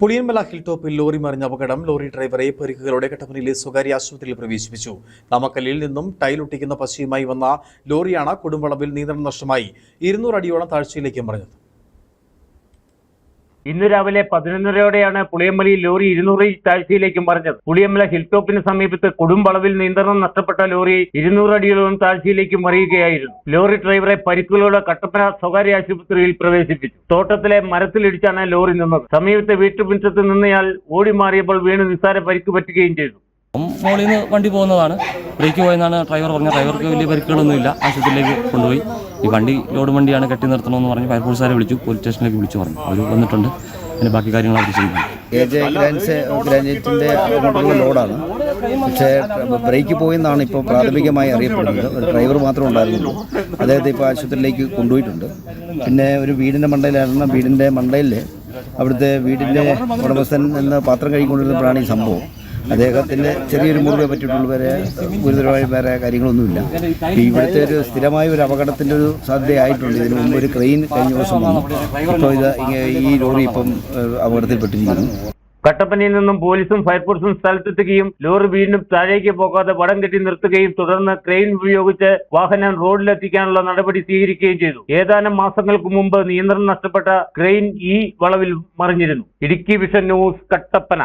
Puliyanmala hill ടോപ്പിൽ lorry മറിഞ്ഞ അപകടം ലോറി ഡ്രൈവറെ പരിക്കുകളോടെ കട്ടപ്പനയിലെ സ്വകാര്യ ആശുപത്രിയിൽ പ്രവേശിപ്പിച്ചു. നമക്കല്ലിൽ നിന്നും ടൈലൊട്ടിക്കുന്ന പശയുമായി വന്ന ലോറിയാണ് കൊടുമ്പളവിൽ നിയന്ത്രണം നഷ്ടമായി. ഇരുന്നൂറ് അടിയോളം താഴ്ചയിലേക്ക് മറിഞ്ഞത്. ഇന്ന് രാവിലെ പതിനൊന്നരയോടെയാണ് പുളിയമ്മലി ലോറി ഇരുന്നൂറ് താഴ്ചയിലേക്ക് മറിഞ്ഞത്. പുളിയമ്പല ഹിൽ ടോപ്പിന് സമീപത്ത് കൊടുമ്പളവിൽ നിയന്ത്രണം നഷ്ടപ്പെട്ട ലോറി ഇരുന്നൂറ് അടിയോളം താഴ്ചയിലേക്ക് മറിയുകയായിരുന്നു. ലോറി ഡ്രൈവറെ പരിക്കുകളോടെ കട്ടപ്പന സ്വകാര്യ ആശുപത്രിയിൽ പ്രവേശിപ്പിച്ചു. തോട്ടത്തിലെ മരത്തിലിടിച്ചാണ് ലോറി നിന്നത്. സമീപത്തെ വീട്ടുമുറ്റത്ത് നിന്നയാൾ ഓടി മാറിയപ്പോൾ വീണ് നിസ്സാര പരിക്ക് പറ്റുകയും ചെയ്തു. മോളിൽ നിന്ന് വണ്ടി പോകുന്നതാണ്. ബ്രേക്ക് പോയെന്നാണ് ഡ്രൈവർ പറഞ്ഞത്. ഡ്രൈവർക്ക് വലിയ പരിക്കുകളൊന്നുമില്ല. ആശുപത്രിയിലേക്ക് കൊണ്ടുപോയി. ഈ വണ്ടി ലോഡ് വണ്ടിയാണ് കെട്ടി നിർത്തണമെന്ന് പറഞ്ഞ് ഫയർഫോഴ്സുകാരെ വിളിച്ചു. പോലീസ് സ്റ്റേഷനിലേക്ക് വിളിച്ചു പറഞ്ഞു. അവർ വന്നിട്ടുണ്ട്. പിന്നെ ബാക്കി കാര്യങ്ങൾ ചെയ്യുന്നു ലോഡാണ്. പക്ഷേ ബ്രേക്ക് പോയെന്നാണ് ഇപ്പോൾ പ്രാഥമികമായി അറിയപ്പെടുന്നത്. ഡ്രൈവർ മാത്രമേ ഉണ്ടായിരുന്നുള്ളൂ. അദ്ദേഹത്തെ ഇപ്പോൾ ആശുപത്രിയിലേക്ക് കൊണ്ടുപോയിട്ടുണ്ട്. പിന്നെ ഒരു വീടിന്റെ മണ്ടയിലായിരുന്ന വീടിന്റെ മണ്ടയിൽ അവിടുത്തെ വീടിന്റെ ഉടമസ്ഥൻ എന്ന പാത്രം കഴിക്കൊണ്ടിരുന്നപ്പോഴാണ് ഈ സംഭവം. അദ്ദേഹത്തിന് ചെറിയൊരു മുറിവേ പറ്റിയിട്ടുള്ളൂ. വരെ ഗുരുതരമായ വേറെ കാര്യങ്ങളൊന്നുമില്ല. ഇവിടുത്തെ ഒരു സ്ഥിരമായ ഒരു അപകടത്തിന്റെ ഒരു സാധ്യതയായിട്ടുണ്ട്. ഇതിന് മുമ്പ് ഒരു ക്രെയിൻ കഴിഞ്ഞ ദിവസം വന്നു. ഇപ്പോൾ ഇത് ഈ ലോറി ഇപ്പം അപകടത്തിൽപ്പെട്ടിരിക്കുന്നു. കട്ടപ്പനയിൽ നിന്നും പോലീസും ഫയർഫോഴ്സും സ്ഥലത്തെത്തുകയും ലോറി വീണ്ടും താഴേക്ക് പോകാതെ വടം കെട്ടി നിർത്തുകയും തുടർന്ന് ക്രെയിൻ ഉപയോഗിച്ച് വാഹനം റോഡിലെത്തിക്കാനുള്ള നടപടി സ്വീകരിക്കുകയും ചെയ്തു. ഏതാനും മാസങ്ങൾക്ക് മുമ്പ് നിയന്ത്രണം നഷ്ടപ്പെട്ട ക്രെയിൻ ഈ വളവിൽ മറിഞ്ഞിരുന്നു. Idukki vision news Kattappana.